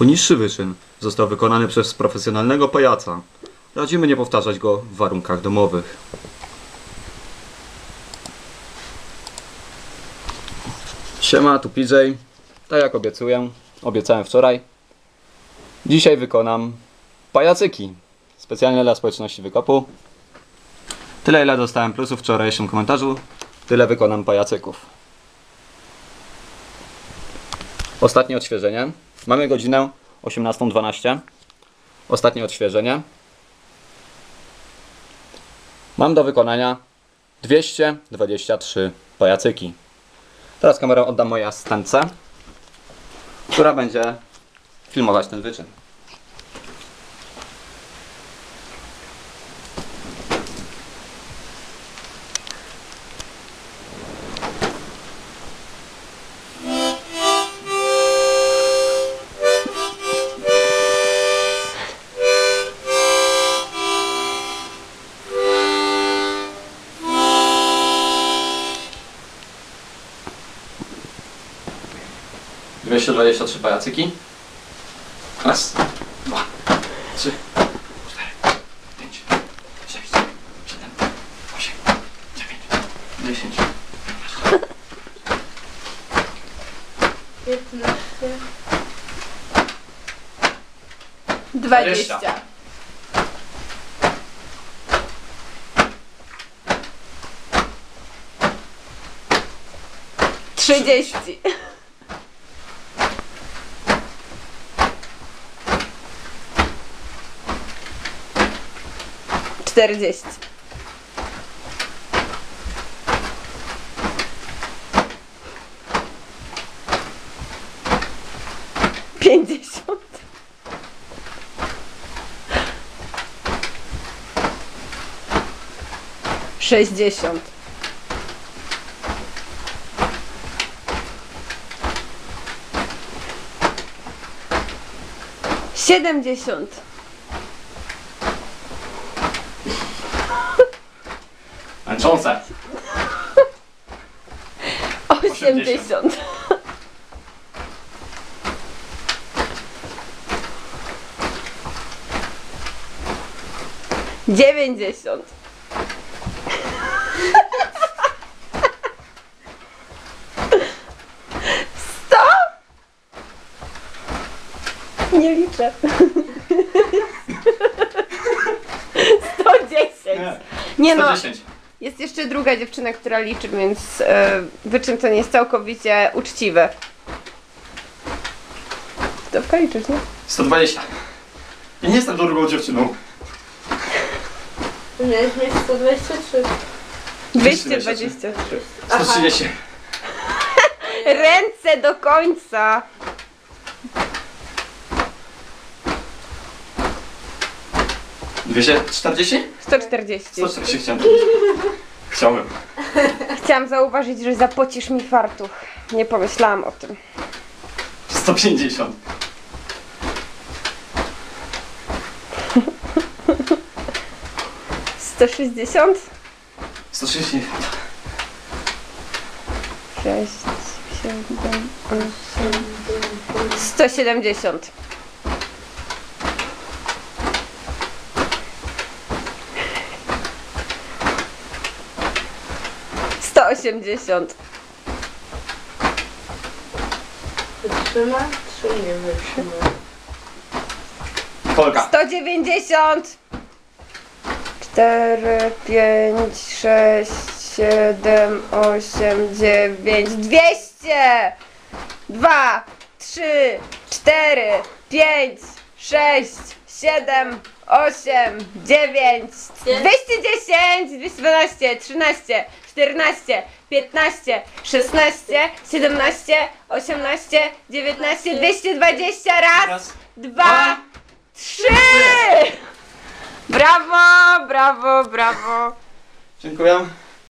Poniższy wyczyn został wykonany przez profesjonalnego pajaca. Radzimy nie powtarzać go w warunkach domowych. Siema, tu PJ. Tak jak obiecuję, obiecałem wczoraj. Dzisiaj wykonam pajacyki. Specjalnie dla społeczności wykopu. Tyle ile dostałem plusów w wczorajszym komentarzu, tyle wykonam pajacyków. Ostatnie odświeżenie. Mamy godzinę 18.12. Ostatnie odświeżenie. Mam do wykonania 223 pajacyki. Teraz kamerę oddam mojej asystentce, która będzie filmować ten wyczyn. Dwieście dwadzieścia trzy pajacyki. Raz, dwa, trzy, cztery, pięć, sześć, siedem, osiem, dziewięć, dziesięć. 15. Dwadzieścia. 20. Trzydzieści. Czterdzieści. Pięćdziesiąt. Sześćdziesiąt. Siedemdziesiąt. Męczące. Osiemdziesiąt. Dziewięćdziesiąt. Sto? Nie liczę. Sto dziesięć. Nie no. 110. Jest jeszcze druga dziewczyna, która liczy, więc e, wyczyn to nie jest całkowicie uczciwe. To w liczysz, nie? 120. Ja nie jestem drugą dziewczyną. Nie, nie 123. 223. 130. Ręce do końca. Dwieście 40? 140. 140 chciałem. Chciałem. Chciałam zauważyć, że zapocisz mi fartuch. Nie pomyślałam o tym. 150. Sto sześćdziesiąt? 160. Sześć, siedem, osiem. Sto siedemdziesiąt. Sto osiemdziesiąt. Wytrzyma? Czy nie wytrzyma? Polka. 190 4, 5, 6, 7, 8, 9, 200 2, 3, 4, 5, 6, 7, 8, 9, 210, 212, 13, 14, 15, 16, 17, 18, 19, 220 raz, Raz. dwa, trzy! Brawo, brawo, brawo. Dziękuję.